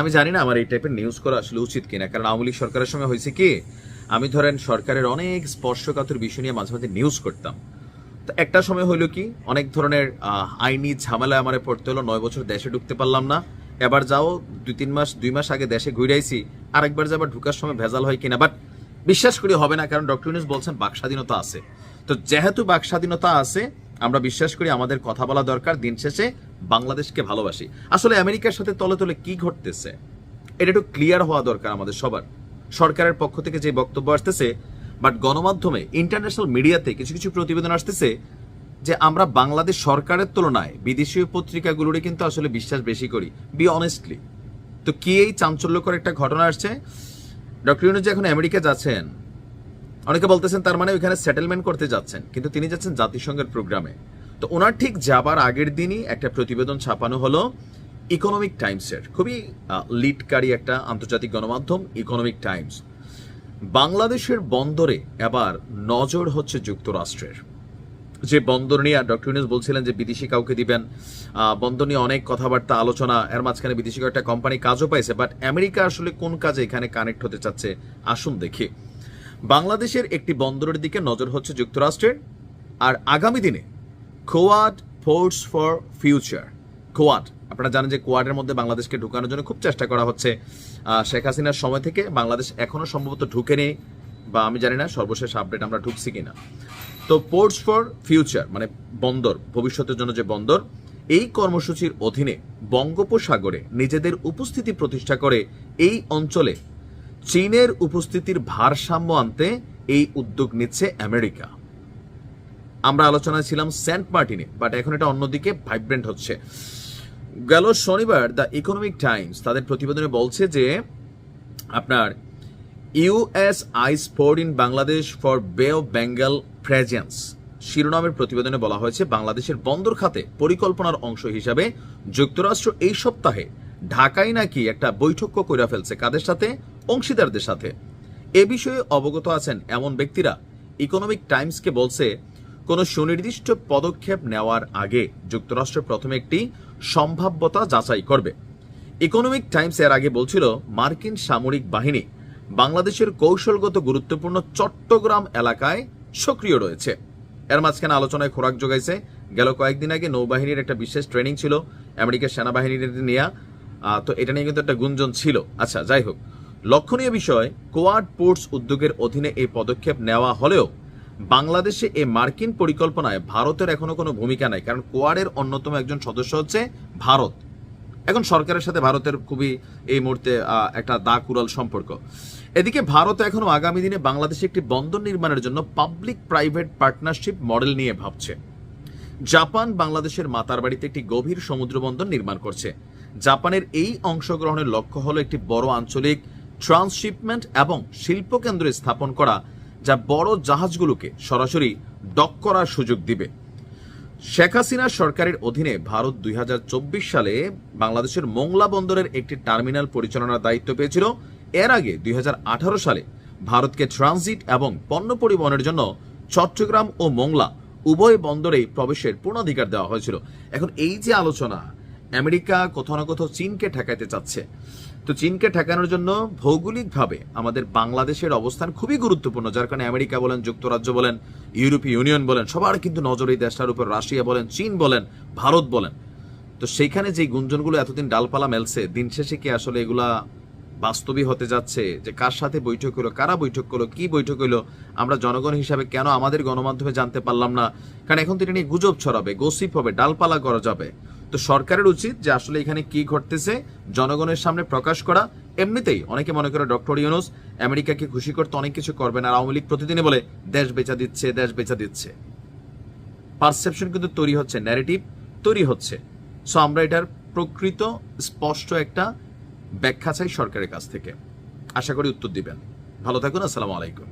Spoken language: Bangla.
আমি জানি না আমার এই টাইপের নিউজ করা আসলে উচিত কিনা, কারণ আওয়ামী লীগ সরকারের সময় হয়েছে কি, আমি ধরেন সরকারের অনেক স্পর্শকাতর বিষয় নিয়ে মাঝে মাঝে নিউজ করতাম। তো একটা সময় হইল কি, অনেক ধরনের আইনি ঝামেলায় আমার পড়তে হলো, নয় বছর দেশে ঢুকতে পারলাম না। এবার যাও, দুই, তিন মাস, দুই মাস আগে দেশে ঘুরে আইছি, আরেকবার যাবার ঢুকার সময় ভেজাল হয় কিনা বাট বিশ্বাস করি হবে না, কারণ ডক্টর ইউনুস বলছেন বাক স্বাধীনতা আছে। তো যেহেতু বাক স্বাধীনতা আছে, আমরা বিশ্বাস করি আমাদের কথা বলা দরকার, দিন শেষে বাংলাদেশকে ভালোবাসি। আসলে আমেরিকার সাথে তলে তলে কি ঘটতেছে? এটা একটু ক্লিয়ার হওয়া দরকার আমাদের সবার। সরকারের পক্ষ থেকে যে বক্তব্য আসতেছে বাট গণমাধ্যমে ইন্টারন্যাশনাল মিডিয়াতে কিছু কিছু প্রতিবেদন আসতেছে যে আমরা বাংলাদেশ সরকারের তুলনায় বিদেশীয় পত্রিকাগুলোরে কিন্তু আসলে বিশ্বাস বেশি করি বি অনেস্টলি তো কি এই চাঞ্চল্যকর একটা ঘটনা আসছে? ডক্টর ইউনুস এখন আমেরিকা যাচ্ছেন। অনেকে বলতেছেন তার মানে ওইখানে সেটেলমেন্ট করতে যাচ্ছেন, কিন্তু তিনি যাচ্ছেন জাতিসংঘের প্রোগ্রামে তো ওনার ঠিক যাবার আগের দিনই একটা প্রতিবেদন ছাপানো হলো ইকোনমিক টাইমসের খুবই লিডকারী একটা আন্তর্জাতিক গণমাধ্যম ইকোনমিক টাইমস বাংলাদেশের বন্দরে এবার নজর হচ্ছে যুক্তরাষ্ট্রের। যে বন্দর নিয়ে আর ডক্টর ইউনুস বলছিলেন যে বিদেশি কাউকে দিবেন বন্দর নিয়ে অনেক কথাবার্তা, আলোচনা, এর মাঝখানে বিদেশি কয়েকটা কোম্পানি কাজও পাইছে বাট আমেরিকা আসলে কোন কাজে এখানে কানেক্ট হতে চাচ্ছে, আসুন দেখি। বাংলাদেশের একটি বন্দরের দিকে নজর হচ্ছে যুক্তরাষ্ট্রের, আর আগামী দিনে Quad force for future. Quad, আপনারা জানেন যে কোয়াডের মধ্যে বাংলাদেশকে ঢুকানোর জন্য খুব চেষ্টা করা হচ্ছে। শেখ হাসিনার সময় থেকে বাংলাদেশ এখনও সম্ভবত ঢুকেনি বা আমি জানি না, সর্বশেষ আপডেট আমরা ঢুকছি কিনা। তো পোর্টস ফর ফিউচার মানে বন্দর, ভবিষ্যতের জন্য যে বন্দর, এই কর্মসূচির অধীনে বঙ্গোপসাগরে নিজেদের উপস্থিতি প্রতিষ্ঠা করে এই অঞ্চলে চীনের উপস্থিতির ভারসাম্য আনতে এই উদ্যোগ নিচ্ছে আমেরিকা। আমরা আলোচনায় ছিলাম সেন্ট মার্টিনে, বাট এখন এটা অন্যদিকে ভাইব্রেন্ট হচ্ছে। গেল শনিবার দ্য ইকোনমিক টাইমস তাদের প্রতিবেদনে বলছে যে, আপনার US ice port in Bangladesh for Bay of Bengal presence. শিরোনামের প্রতিবেদনে বলা হয়েছে, বাংলাদেশের বন্দর খাতে পরিকল্পনার অংশ হিসাবে যুক্তরাষ্ট্র এই সপ্তাহে ঢাকায় নাকি একটা বৈঠক করে ফেলছে। কাদের সাথে? অংশীদারদের সাথে। এ বিষয়ে অবগত আছেন এমন ব্যক্তিরা ইকোনমিক টাইমসকে বলছে কোনো সুনির্দিষ্ট পদক্ষেপ নেওয়ার আগে যুক্তরাষ্ট্র প্রথমে একটি সম্ভাব্যতা যাচাই করবে। ইকোনমিক টাইমস এর আগে বলছিল, মার্কিন সামরিক বাহিনী বাংলাদেশের কৌশলগত গুরুত্বপূর্ণ চট্টগ্রাম এলাকায় সক্রিয় রয়েছে। এর মাঝখানে আলোচনায় খোরাক যোগাইছে। গেল কয়েকদিন আগে নৌবাহিনীর একটা বিশেষ ট্রেনিং ছিল, আমেরিকার সেনাবাহিনীর নিয়ে। তো এটা নিয়ে কিন্তু একটা গুঞ্জন ছিল। আচ্ছা যাই হোক। লক্ষণীয় বিষয়, কোয়াড পোর্টস উদ্যোগের অধীনে এই পদক্ষেপ নেওয়া হলেও বাংলাদেশে এই মার্কিন পরিকল্পনায় ভারতের এখনও কোনো ভূমিকা নাই, কারণ কোয়াডের অন্যতম একজন সদস্য হচ্ছে ভারত। এখন সরকারের সাথে ভারতের খুবই এই মুহূর্তে একটা দা কুড়াল সম্পর্ক। এদিকে ভারত এখনও আগামী দিনে বাংলাদেশে একটি বন্দর নির্মাণের জন্য পাবলিক প্রাইভেট পার্টনারশিপ মডেল নিয়ে ভাবছে। জাপান বাংলাদেশের মাতার বাড়িতে একটি গভীর সমুদ্র বন্দর নির্মাণ করছে। জাপানের এই অংশগ্রহণের লক্ষ্য হলো একটি বড় আঞ্চলিক ট্রান্সশিপমেন্ট এবং শিল্প কেন্দ্র স্থাপন করা যা বড় জাহাজগুলোকে সরাসরি ডক করার সুযোগ দিবে। শেখ হাসিনা সরকারের অধীনে ভারত দুই হাজার চব্বিশ সালে বাংলাদেশের মোংলা বন্দরের একটি টার্মিনাল পরিচালনার দায়িত্ব পেয়েছিল। এর আগে দুই হাজার আঠারো সালে ভারতকে ট্রানজিট এবং পণ্য পরিবহনের জন্য চট্টগ্রাম ও মোংলা উভয় বন্দরেই প্রবেশের পূর্ণাধিকার দেওয়া হয়েছিল। এখন এই যে আলোচনা আমেরিকা কোথাও না কোথাও চীনকে ঠেকাইতে চাচ্ছে। তো চীনকে ঠেকানোর জন্য ভৌগোলিকভাবে আমাদের বাংলাদেশের অবস্থান খুবই গুরুত্বপূর্ণ, যার কারণে আমেরিকা বলেন, যুক্তরাজ্য বলেন, ইউরোপীয় ইউনিয়ন বলেন, সবার কিন্তু নজর এই দেশটার উপর। রাশিয়া বলেন, চীন বলেন, ভারত বলেন। তো সেইখানে যে গুঞ্জনগুলো এতদিন ডালপালা মেলছে, দিন শেষে কি আসলে এগুলা বাস্তবই হতে যাচ্ছে? যে কার সাথে বৈঠক হলো, কারা বৈঠক করল, কি বৈঠক হলো, আমরা জনগণ হিসাবে কেন আমাদের গণমাধ্যমে জানতে পারলাম না? কারণ এখন তো এটা নিয়ে গুজব ছড়াবে, গসিপ হবে, ডালপালা করা যাবে তো সরকারের উচিত যে আসলে এখানে কি ঘটতেছে, জনগণের সামনে প্রকাশ করা। এমনিতেই অনেকে মনে করে ডক্টর ইউনুস আমেরিকাকে খুশি করতে অনেক কিছু করবেন আর আওয়ামী লীগ প্রতিদিনই বলে, দেশ বেচা দিচ্ছে, দেশ বেচা দিচ্ছে। পারসেপশন কিন্তু তৈরি হচ্ছে ন্যারেটিভ তৈরি হচ্ছে। সো আমরা এটার প্রকৃত, স্পষ্ট একটা ব্যাখ্যা চাই সরকারের কাছ থেকে। আশা করি উত্তর দিবেন। ভালো থাকুন, আসসালামু আলাইকুম।